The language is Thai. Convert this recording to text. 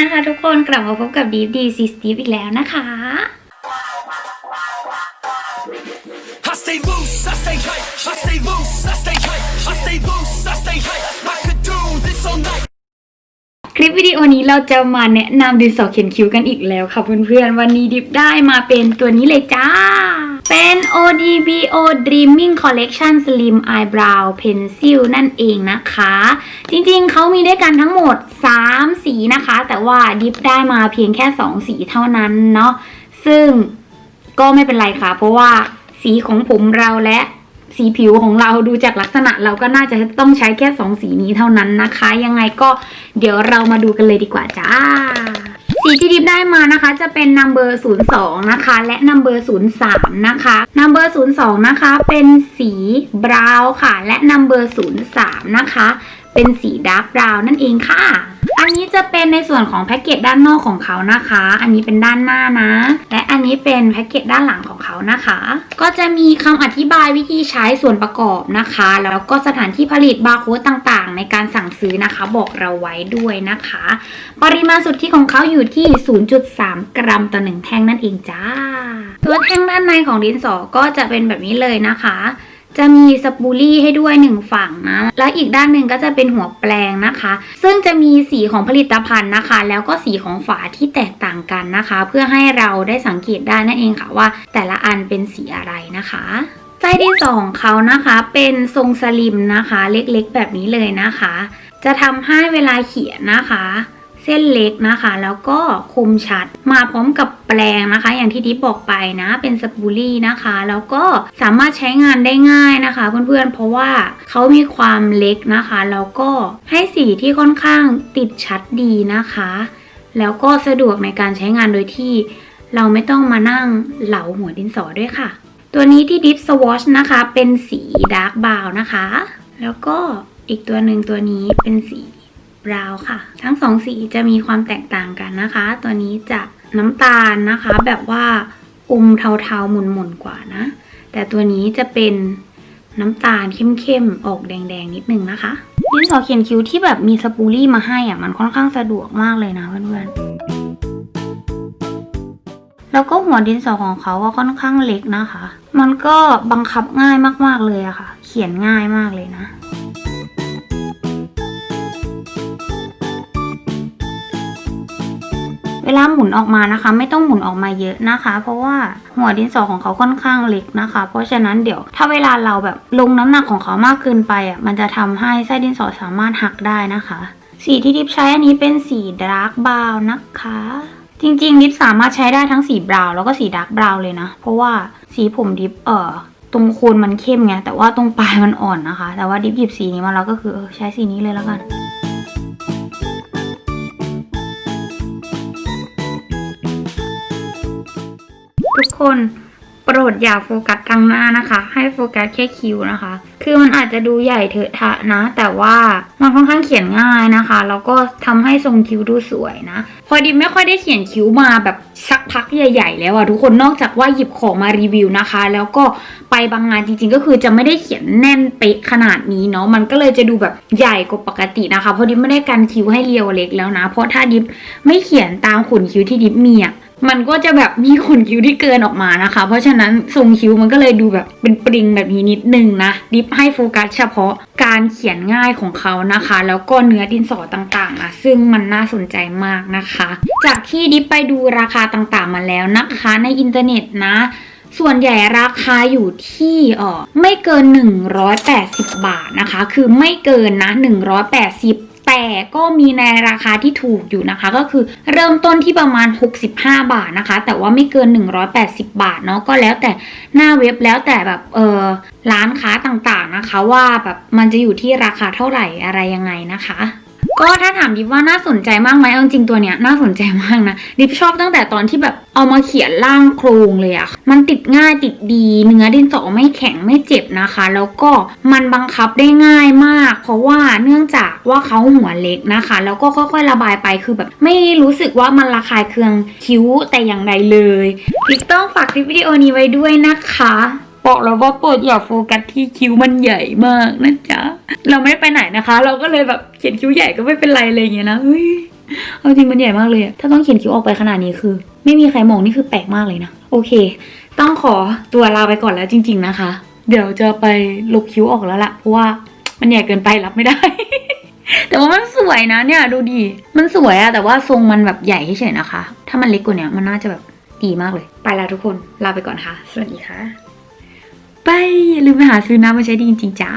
นะคะทุกคนกลับมาพบกับดีดีซีสตีฟอีกแล้วนะคะ I stay loose, I stay hype. I stay loose, I stay hype. I stay loose, I stay hype. I could do this all night. คลิปวิดีโอนี้เราจะมาแนะนำดินสอเขียนคิ้วกันอีกแล้วค่ะเพื่อนๆ วันนี้ดิบได้มาเป็นตัวนี้เลยจ้า เป็น ODBO Dreaming Collection Slim Eyebrow Pencil นั่นเองนะคะ จริงๆ เขามีด้วยกันทั้งหมด 3 สีนะคะ แต่ว่าดิบได้มาเพียงแค่ 2 สีเท่านั้นเนาะ ซึ่งก็ไม่เป็นไรค่ะ เพราะว่าสีของผมเราและสีผิวของเราดูจากลักษณะเราก็น่าจะต้องใช้แค่สองสีนี้เท่านั้นนะคะ ยังไงก็เดี๋ยวเรามาดูกันเลยดีกว่าจ้า สีที่ดิบได้มานะคะ จะเป็นนัมเบอร์02 นะคะ และนัมเบอร์03 นะคะนัมเบอร์02 นะคะ เป็นสีบราวน์ค่ะ และนัมเบอร์03 นะคะ เป็นสีดาร์กบราวน์นั่นเองค่ะ อันนี้จะเป็นในส่วนของแพ็กเกจด้านนอกของเขานะคะ อันนี้เป็นด้านหน้านะ อันนี้เป็นแพ็กเกจด้านหลังของเขานะคะ ก็จะมีคำอธิบายวิธีใช้ส่วนประกอบนะคะ แล้วก็สถานที่ผลิตบาร์โค้ดต่างๆ ในการสั่งซื้อนะคะ บอกเราไว้ด้วยนะคะ ปริมาณสุทธิของเขาอยู่ที่ 0.3 กรัมต่อหนึ่งแท่งนั่นเองจ้า ตัวแท่งด้านในของดินสอก็จะเป็นแบบนี้เลยนะคะ จะมีสปูลี่ให้ด้วยหนึ่งฝั่งนะ แล้วอีกด้านหนึ่งก็จะเป็นหัวแปลงนะคะ ซึ่งจะมีสีของผลิตภัณฑ์นะคะ แล้วก็สีของฝาที่แตกต่างกันนะคะ เพื่อให้เราได้สังเกตได้นั่นเองค่ะว่าแต่ละอันเป็นสีอะไรนะคะไส้ที่สองเขานะคะเป็นทรงสลิมนะคะ เล็กๆแบบนี้เลยนะคะ จะทำให้เวลาเขียนนะคะ เส้นเล็กนะคะ แล้วก็คมชัด มาพร้อมกับแปลงนะคะ อย่างที่ดิบบอกไปนะเป็นสปูลี่นะคะ แล้วก็สามารถใช้งานได้ง่ายนะคะ เพื่อนๆเพราะว่าเขามีความเล็กนะคะ แล้วก็ให้สีที่ค่อนข้างติดชัดดีนะคะ แล้วก็สะดวกในการใช้งานโดยที่ เราไม่ต้องมานั่งเหลาหัวดินสอด้วยค่ะ ตัวนี้ที่ดิฟสวอชนะคะเป็นสีดาร์กบาวนะคะ แล้วก็อีกตัวหนึ่งตัวนี้เป็นสี บราวน์ค่ะ ทั้งสองสีจะมีความแตกต่างกันนะคะ ตัวนี้จะน้ำตาลนะคะ แบบว่าอมเทาๆหมุนๆกว่านะ แต่ตัวนี้จะเป็นน้ำตาลเข้มๆ ออกแดงๆ นิดนึงนะคะดินสอเขียนคิ้วที่แบบมีสปูลี่มาให้อะมันค่อนข้างสะดวกมากเลยนะเพื่อนๆ แล้วก็หัวดินสอของเขาก็ค่อนข้างเล็กนะคะ มันก็บังคับง่ายมากๆเลยอะค่ะ เขียนง่ายมากเลยนะ เวลาหมุนออกมานะคะ ไม่ต้องหมุนออกมาเยอะนะคะ เพราะว่าหัวดินสอของเขาค่อนข้างเล็กนะคะ เพราะฉะนั้นเดี๋ยวถ้าเวลาเราแบบลงน้ำหนักของเขามากเกินไปอะมันจะทำให้ไส้ดินสอสามารถหักได้นะคะ สีที่ดิฟใช้อันนี้เป็นสีดาร์กบราวน์นะคะ จริงๆดิฟสามารถใช้ได้ทั้งสีบราวน์แล้วก็สีดาร์กบราวน์เลยนะ เพราะว่าสีผมดิฟเอ่อตรงโคนมันเข้มไงแต่ว่าตรงปลายมันอ่อนนะคะ แต่ว่าดิฟหยิบสีนี้มาแล้วก็คือใช้สีนี้เลยแล้วกัน คนโปรดอย่าโฟกัสทางหน้านะคะ ให้โฟกัสแค่คิ้วนะคะ คือมันอาจจะดูใหญ่เถอะทะนะ แต่ว่ามันค่อนข้างเขียนง่ายนะคะ แล้วก็ทำให้ทรงคิ้วดูสวยนะ พอดิมไม่ค่อยได้เขียนคิ้วมาแบบสักพักใหญ่ๆ แล้วอะทุกคนนอกจากว่าหยิบของมารีวิวนะคะ แล้วก็ไปบางงานจริงๆ ก็คือจะไม่ได้เขียนแน่นเป๊ะขนาดนี้เนาะ มันก็เลยจะดูแบบใหญ่กว่าปกตินะคะพราะดิมไม่ได้กันคิ้วให้เรียวเล็กแล้วนะ เพราะถ้าดิมไม่เขียนตามขนคิ้วที่ดิมมีอะ มันก็จะแบบมีขนคิ้วที่เกินออกมานะคะ เพราะฉะนั้นทรงคิ้วมันก็เลยดูแบบเป็นปริงแบบนี้นิดนึงนะดิฟให้โฟกัสเฉพาะการเขียนง่ายของเขานะคะ แล้วก็เนื้อดินสอต่างๆนะซึ่งมันน่าสนใจมากนะคะ จากที่ดิฟไปดูราคาต่างๆมาแล้วนะคะในอินเทอร์เน็ตนะส่วนใหญ่ราคาอยู่ที่เออไม่เกิน 180 บาทนะคะ คือไม่เกินนะ 180 แต่ก็มีในราคาที่ถูกอยู่นะคะ ก็คือเริ่มต้นที่ประมาณ 65 บาทนะคะ แต่ว่าไม่เกิน 180 บาทเนาะก็แล้วแต่หน้าเว็บแล้วแต่แบบเออร้านค้าต่างๆนะคะ ว่าแบบมันจะอยู่ที่ราคาเท่าไหร่อะไรยังไงนะคะ ก็ถ้าถามดิฟว่าน่าสนใจมากไหมเอาจริงตัวเนี้ยน่าสนใจมากนะ ดิฟชอบตั้งแต่ตอนที่แบบเอามาเขียนร่างโครงเลยอะมันติดง่ายติดดีเนื้อดินสอไม่แข็งไม่เจ็บนะคะ แล้วก็มันบังคับได้ง่ายมาก เพราะว่าเนื่องจากว่าเขาหัวเล็กนะคะ แล้วก็ค่อยๆระบายไปคือแบบ ไม่รู้สึกว่ามันระคายเคืองคิ้วแต่อย่างใดเลยดิฟต้องฝากคลิปวิดีโอนี้ไว้ด้วยนะคะ บอกแล้วว่าโปรดอย่าโฟกัสที่คิ้วมันใหญ่มากนะจ๊ะ เราไม่ได้ไปไหนนะคะ เราก็เลยแบบเขียนคิ้วใหญ่ก็ไม่เป็นไรเลยอย่างเงี้ยนะเฮ้ยเอาจริงมันใหญ่มากเลย ถ้าต้องเขียนคิ้วออกไปขนาดนี้คือ ไม่มีใครมองนี่คือแปลกมากเลยนะ โอเค ต้องขอตัวลาไปก่อนแล้วจริง ๆนะคะ เดี๋ยวจะไปลบคิ้วออกแล้วล่ะ เพราะว่ามันใหญ่เกินไปรับไม่ได้ แต่ว่ามันสวยนะเนี่ยดูดิมันสวยอะแต่ว่าทรงมันแบบใหญ่เฉยๆนะคะ ถ้ามันเล็กกว่านี้มันน่าจะแบบดีมากเลย ไปแล้วทุกคนลาไปก่อนค่ะ สวัสดีค่ะ ไปอย่าลืมไปหาซื้อน้ำมาใช้ดีจริงๆจ้า